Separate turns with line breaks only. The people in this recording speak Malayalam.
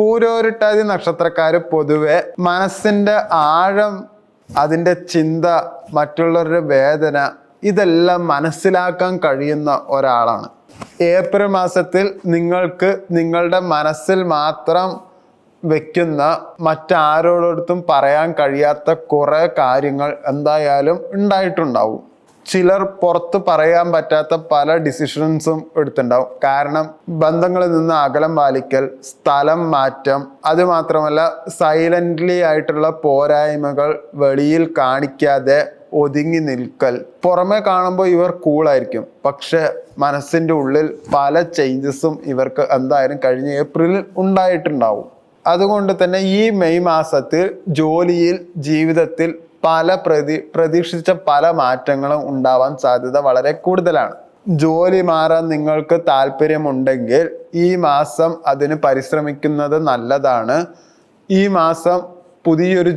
പൂരോരുട്ടാതി നക്ഷത്രക്കാർ പൊതുവെ മനസ്സിന്റെ ആഴം അതിന്റെ ചിന്ത മറ്റുള്ളവരുടെ വേദന ഇതെല്ലാം മനസ്സിലാക്കാൻ കഴിയുന്ന ഒരാളാണ്. ഏപ്രിൽ മാസത്തിൽ നിങ്ങൾക്ക് നിങ്ങളുടെ മനസ്സിൽ മാത്രം വെക്കുന്ന മറ്റാരോടടുത്തും പറയാൻ കഴിയാത്ത കുറേ കാര്യങ്ങൾ എന്തായാലും ഉണ്ടായിട്ടുണ്ടാവും. ചിലർ പുറത്ത് പറയാൻ പറ്റാത്ത പല ഡിസിഷൻസും എടുത്തിട്ടുണ്ടാവും കാരണം ബന്ധങ്ങളിൽ നിന്ന് അകലം പാലിക്കൽ സ്ഥലം മാറ്റം അതുമാത്രമല്ല സൈലന്റ്ലി ആയിട്ടുള്ള പോരായ്മകൾ വെളിയിൽ കാണിക്കാതെ ഒതുങ്ങി നിൽക്കൽ. പുറമെ കാണുമ്പോൾ ഇവർ കൂളായിരിക്കും പക്ഷെ മനസ്സിന്റെ ഉള്ളിൽ പല ചേഞ്ചസും ഇവർക്ക് എന്തായാലും കഴിഞ്ഞ ഏപ്രിലിൽ ഉണ്ടായിട്ടുണ്ടാവും. അതുകൊണ്ട് തന്നെ ഈ മെയ് മാസത്തിൽ ജോലിയിൽ ജീവിതത്തിൽ പല പ്രതി പ്രതീക്ഷിച്ച പല മാറ്റങ്ങളും ഉണ്ടാവാൻ സാധ്യത വളരെ കൂടുതലാണ്. ജോലി മാറാൻ നിങ്ങൾക്ക് താല്പര്യമുണ്ടെങ്കിൽ ഈ മാസം അതിന് പരിശ്രമിക്കുന്നത് നല്ലതാണ്. ഈ മാസം പുതിയൊരു